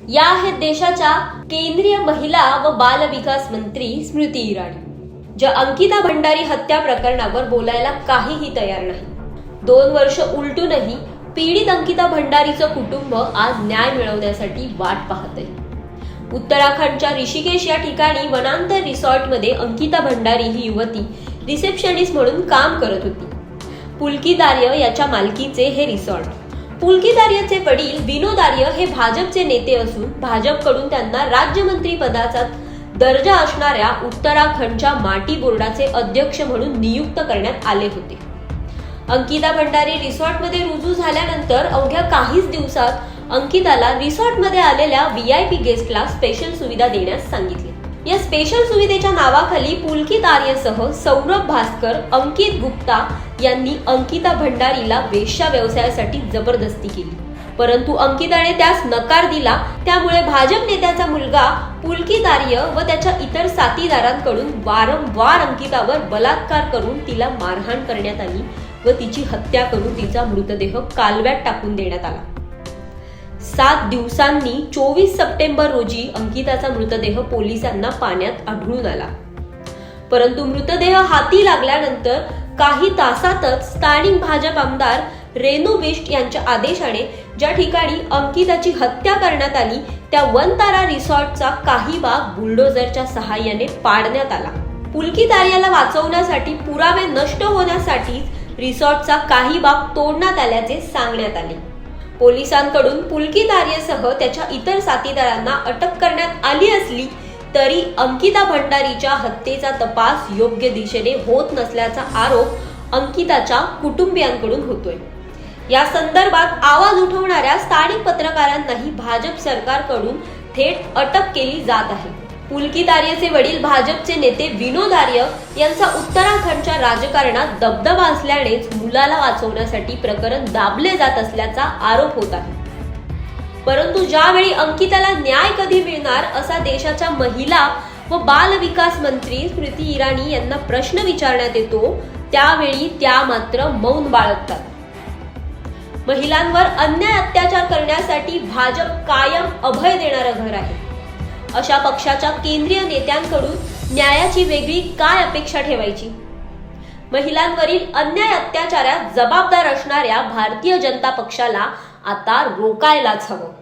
या आहेत देशाच्या केंद्रीय महिला व बाल विकास मंत्री स्मृती इराणी ज्या अंकिता भंडारी हत्या प्रकरणावर बोलायला काहीही तयार नाही. दोन वर्ष उलटूनही पीडित अंकिता भंडारीचं कुटुंब आज न्याय मिळवण्यासाठी वाट पाहत आहे उत्तराखंडच्या ऋषिकेश या ठिकाणी वनांतर रिसॉर्टमध्ये अंकिता भंडारी ही युवती रिसेप्शनिस्ट म्हणून काम करत होती. पुलकीदार्य याच्या मालकीचे हे रिसॉर्ट. पुलकीदार्यचे वडील विनोद आर्य हे भाजपचे नेते असून भाजपकडून त्यांना राज्यमंत्री पदाचा दर्जा असणाऱ्या उत्तराखंडच्या माटी बोर्डाचे अध्यक्ष म्हणून नियुक्त करण्यात आले होते. अंकिता भंडारी रिसॉर्टमध्ये रुजू झाल्यानंतर अवघ्या काहीच दिवसात अंकिताला रिसॉर्टमध्ये आलेल्या व्ही आय पी गेस्टला स्पेशल सुविधा देण्यास सांगितली. या स्पेशल सुविधेच्या नावाखाली पुलकित आर्यसह सौरभ भास्कर अंकित गुप्ता यांनी अंकिता भंडारीला वेश्या व्यवसायासाठी जबरदस्ती केली. परंतु अंकिताने त्यास नकार दिला. त्यामुळे भाजप नेत्याचा मुलगा पुलकित आर्य व त्याच्या इतर साथीदारांकडून वारंवार अंकितावर बलात्कार करून तिला मारहाण करण्यात आली व तिची हत्या करून तिचा मृतदेह कालव्यात टाकून देण्यात आला. सात दिवसांनी चोवीस सप्टेंबर रोजी अंकिताचा मृतदेह पोलिसांना पाण्यात आढळून आला. परंतु मृतदेह हाती लागल्यानंतर काही तासातच स्थानिक भाजप आमदार रेणू बिष्ट यांच्या आदेशाने ज्या ठिकाणी अंकिताची हत्या करण्यात आली त्या वनतारा रिसॉर्टचा काही भाग बुलडोझरच्या सहाय्याने पाडण्यात आला. पुलकित आर्याला वाचवण्यासाठी पुरावे नष्ट होण्यासाठी रिसॉर्टचा काही भाग तोडण्यात आल्याचे सांगण्यात आले. पोलिसांकडून पुलकित त्याच्या इतर साथीदारांना अटक करण्यात आली असली तरी अंकिता भंडारीच्या हत्येचा तपास योग्य दिशेने होत नसल्याचा आरोप अंकिताच्या कुटुंबियांकडून होतोय. या संदर्भात आवाज उठवणाऱ्या स्थानिक पत्रकारांनाही भाजप सरकारकडून थेट अटक केली जात आहे. पुलकित आर्यचे वडील भाजपचे नेते विनोद आर्य यांचा उत्तराखंडच्या राजकारणात दबदबा असल्यानेच मुलाला वाचवण्यासाठी प्रकरण दाबले जात असल्याचा आरोप होत आहे. परंतु ज्यावेळी अंकिताला न्याय कधी मिळणार असा देशाच्या महिला व बाल विकास मंत्री स्मृती इराणी यांना प्रश्न विचारण्यात येतो त्यावेळी त्या मात्र मौन बाळगतात. महिलांवर अन्याय अत्याचार करण्यासाठी भाजप कायम अभय देणारं घर आहे. अशा पक्षाच्या केंद्रीय नेत्यांकडून न्यायाची वेगळी काय अपेक्षा ठेवायची? महिलांवरील अन्याय अत्याचारात जबाबदार असणाऱ्या भारतीय जनता पक्षाला आता रोकायलाच हवं.